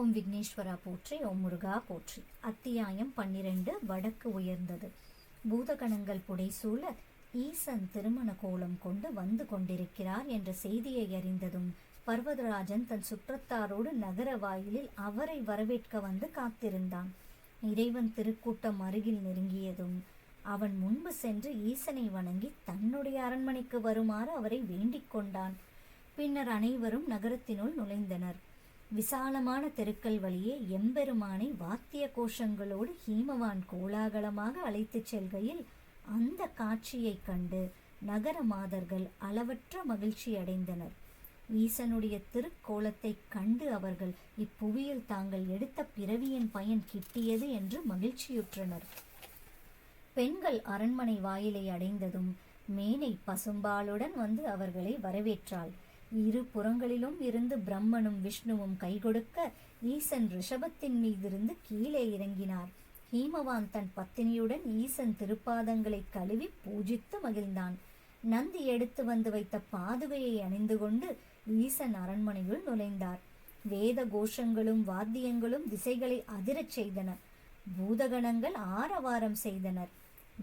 ஓம் விக்னேஸ்வரா போற்றி ஓம் முருகா போற்றி. அத்தியாயம் பன்னிரண்டு வடக்கு உயர்ந்தது. பூதகணங்கள் புடைசூழ ஈசன் திருமண கோலம் கொண்டு வந்து கொண்டிருக்கிறார் என்ற செய்தியை அறிந்ததும் பர்வதராஜன் தன் சுற்றத்தாரோடு நகர வாயிலில் அவரை வரவேற்க வந்து காத்திருந்தான். இறைவன் திருக்கூட்டம் அருகில் நெருங்கியதும் அவன் முன்பு சென்று ஈசனை வணங்கி தன்னுடைய அரண்மனைக்கு வருமாறு அவரை வேண்டிக் கொண்டான். பின்னர் அனைவரும் நகரத்தினுள் நுழைந்தனர். விசாலமான தெருக்கள் வழியே எம்பெருமானை வாத்திய கோஷங்களோடு ஹீமவான் கோலாகலமாக அழைத்துச் செல்கையில் அந்த காட்சியைக் கண்டு நகர மாதர்கள் அளவற்ற மகிழ்ச்சி அடைந்தனர். ஈசனுடைய திருக்கோலத்தைக் கண்டு அவர்கள் இப்புவியில் தாங்கள் எடுத்த பிறவியின் பயன் கிட்டியது என்று மகிழ்ச்சியுற்றனர். பெண்கள் அரண்மனை வாயிலை அடைந்ததும் மேனை பசும்பாலுடன் வந்து அவர்களை வரவேற்றாள். இரு புறங்களிலும் இருந்து பிரம்மனும் விஷ்ணுவும் கைகொடுக்க ஈசன் ரிஷபத்தின் மீதிருந்து கீழே இறங்கினார். ஹீமவான் தன் பத்தினியுடன் ஈசன் திருப்பாதங்களை கழுவி பூஜித்து மகிழ்ந்தான். நந்தி எடுத்து வந்து வைத்த பாதுகையை அணிந்து கொண்டு ஈசன் அரண்மனையுள் நுழைந்தார். வேத கோஷங்களும் வாத்தியங்களும் திசைகளை அதிரச் செய்தன. பூதகணங்கள் ஆரவாரம் செய்தனர்.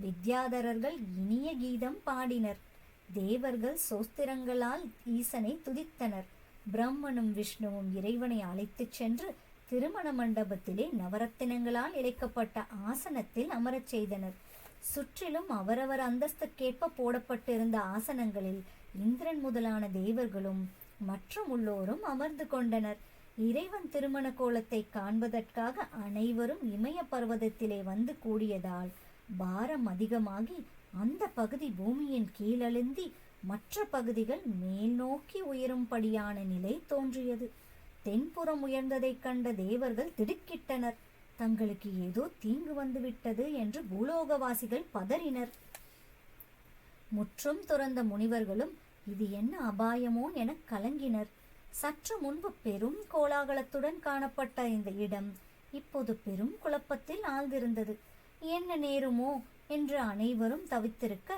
வித்யாதரர்கள் இனிய கீதம் பாடினர். தேவர்கள் சோஸ்திரங்களால் ஈசனை துதித்தனர். பிரம்மனும் விஷ்ணுவும் இறைவனை அழைத்துச் சென்று திருமண மண்டபத்திலே நவரத்தினங்களால் இழைக்கப்பட்ட ஆசனத்தில் அமரச் செய்தனர். சுற்றிலும் அவரவர் அந்தஸ்துக்கேற்ப போடப்பட்டிருந்த ஆசனங்களில் இந்திரன் முதலான தேவர்களும் மற்றும் உள்ளோரும் அமர்ந்து கொண்டனர். இறைவன் திருமண கோலத்தை காண்பதற்காக அனைவரும் இமய பர்வதத்திலே வந்து கூடியதால் பாரம் அதிகமாகி அந்த பகுதி பூமியின் கீழழுந்தி மற்ற பகுதிகள் மேல் நோக்கி உயரும்படியான நிலை தோன்றியது. தென்புறம் உயர்ந்ததைக் கண்ட தேவர்கள் திடுக்கிட்டனர். தங்களுக்கு ஏதோ தீங்கு வந்துவிட்டது என்று பூலோகவாசிகள் பதறினர். முற்றும் துறந்த முனிவர்களும் இது என்ன அபாயமோ என கலங்கினர். சற்று முன்பு பெரும் கோலாகலத்துடன் காணப்பட்ட இந்த இடம் இப்போது பெரும் குழப்பத்தில் ஆழ்ந்திருந்தது. என்ன நேருமோ என்று அனைவரும் தவித்திருக்க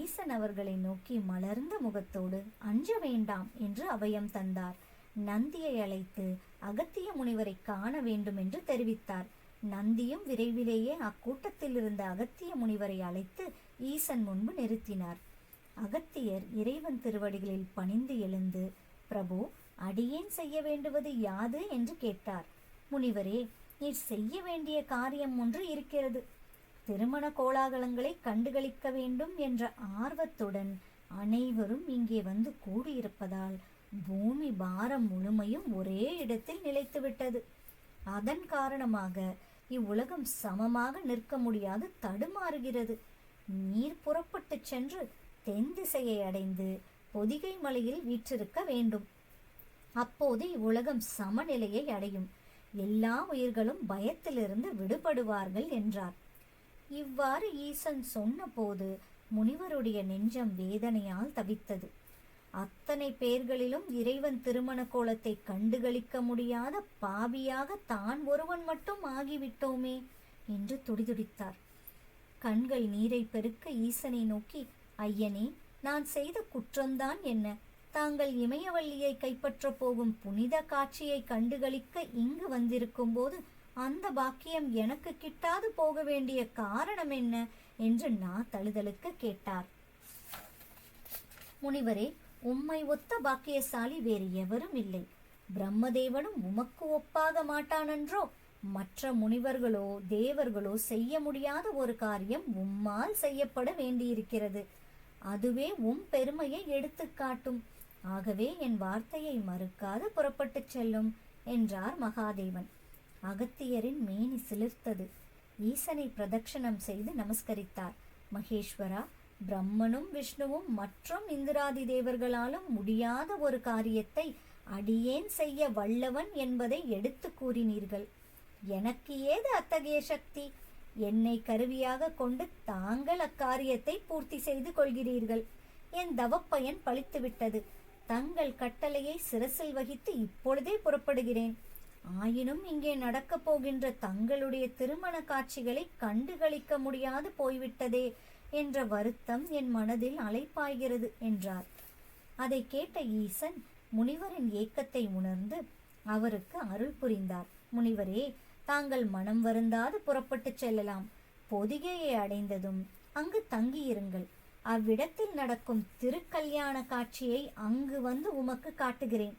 ஈசன் அவர்களை நோக்கி மலர்ந்த முகத்தோடு அஞ்ச வேண்டாம் என்று அபயம் தந்தார். நந்தியை அழைத்து அகத்திய முனிவரை காண வேண்டும் என்று தெரிவித்தார். நந்தியும் விரைவிலேயே அக்கூட்டத்தில் இருந்த அகத்திய முனிவரை அழைத்து ஈசன் முன்பு நிறுத்தினார். அகத்தியர் இறைவன் திருவடிகளில் பணிந்து எழுந்து பிரபு அடியேன் செய்ய வேண்டுவது யாது என்று கேட்டார். முனிவரே நீர் செய்ய வேண்டிய காரியம் ஒன்று இருக்கிறது. திருமண கோலாகலங்களை கண்டுகளிக்க வேண்டும் என்ற ஆர்வத்துடன் அனைவரும் இங்கே வந்து கூடியிருப்பதால் பூமி பாரம் முழுமையும் ஒரே இடத்தில் நிலைத்துவிட்டது. அதன் காரணமாக இவ்வுலகம் சமமாக நிற்க முடியாது தடுமாறுகிறது. நீர் புறப்பட்டுச் சென்று தென் திசையை அடைந்து பொதிகை மலையில் வீற்றிருக்க வேண்டும். அப்போது இவ்வுலகம் சமநிலையை அடையும். எல்லா உயிர்களும் பயத்திலிருந்து விடுபடுவார்கள் என்றார். இவ்வாறு ஈசன் சொன்னபோது முனிவருடைய நெஞ்சம் வேதனையால் தவித்தது. அத்தனை பேர்களிலும் இறைவன் திருமண கோலத்தை கண்டுகளிக்க முடியாத பாவியாக தான் ஒருவன் மட்டும் ஆகிவிட்டோமே என்று துடிதுடித்தார். கண்கள் நீரை பெருக்க ஈசனை நோக்கி ஐயனே நான் செய்த குற்றம்தான் என்ன? தாங்கள் இமயவள்ளியை கைப்பற்றப் போகும் புனித காட்சியை கண்டுகளிக்க இங்கு வந்திருக்கும் போது அந்த பாக்கியம் எனக்கு கிட்டாது போக வேண்டிய காரணம் என்ன? என்று நான் தழுதலுக்கு கேட்டார். முனிவரே உம்மை ஒத்த பாக்கியசாலி வேறு எவரும் இல்லை. பிரம்மதேவனும் உமக்கு ஒப்பாக மாட்டானன்றோ? மற்ற முனிவர்களோ தேவர்களோ செய்ய முடியாத ஒரு காரியம் உம்மால் செய்யப்பட வேண்டியிருக்கிறது. அதுவே உம் பெருமையை எடுத்துக்காட்டும் ஆகவே என் வார்த்தையை மறுக்காது புறப்பட்டுச் செல்லும் என்றார் மகாதேவன். அகத்தியரின் மேனி சிலிர்த்தது. ஈசனை பிரதட்சணம் செய்து நமஸ்கரித்தார். மகேஸ்வரா பிரம்மனும் விஷ்ணுவும் மற்றும் இந்திராதி தேவர்களாலும் முடியாத ஒரு காரியத்தை அடியேன் செய்ய வல்லவன் என்பதை எடுத்து கூறினீர்கள். எனக்கு ஏது அத்தகைய சக்தி? என்னை கருவியாக கொண்டு தாங்கள் அக்காரியத்தை பூர்த்தி செய்து கொள்கிறீர்கள். என் தவப்பயன் பழித்துவிட்டது. தங்கள் கட்டளையை சிரசில் வகித்து இப்பொழுதே புறப்படுகிறேன். ஆயினும் இங்கே நடக்கப் போகின்ற தங்களுடைய திருமண காட்சிகளை கண்டுகளிக்க முடியாது போய்விட்டதே என்ற வருத்தம் என் மனதில் அலைப்பாய்கிறது என்றார். அதை கேட்ட ஈசன் முனிவரின் ஏக்கத்தை உணர்ந்து அவருக்கு அருள் புரிந்தார். முனிவரே தாங்கள் மனம் வருந்தாது புறப்பட்டுச் செல்லலாம். பொதிகையை அடைந்ததும் அங்கு தங்கியிருங்கள். அவ்விடத்தில் நடக்கும் திருக்கல்யாண காட்சியை அங்கு வந்து உமக்கு காட்டுகிறேன்.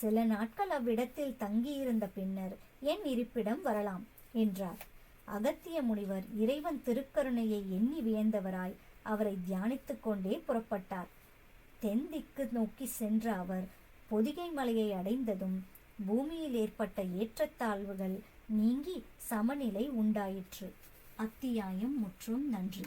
சில நாட்கள் அவ்விடத்தில் தங்கியிருந்த பின்னர் என் இருப்பிடம் வரலாம் என்றார். அகத்திய முனிவர் இறைவன் திருக்கருணையை எண்ணி வியந்தவராய் அவரை தியானித்துக் கொண்டே புறப்பட்டார். தென் திக்கு நோக்கி சென்ற அவர் பொதிகை மலையை அடைந்ததும் பூமியில் ஏற்பட்ட ஏற்றத்தாழ்வுகள் நீங்கி சமநிலை உண்டாயிற்று. அத்தியாயம் முற்றும் நன்றி.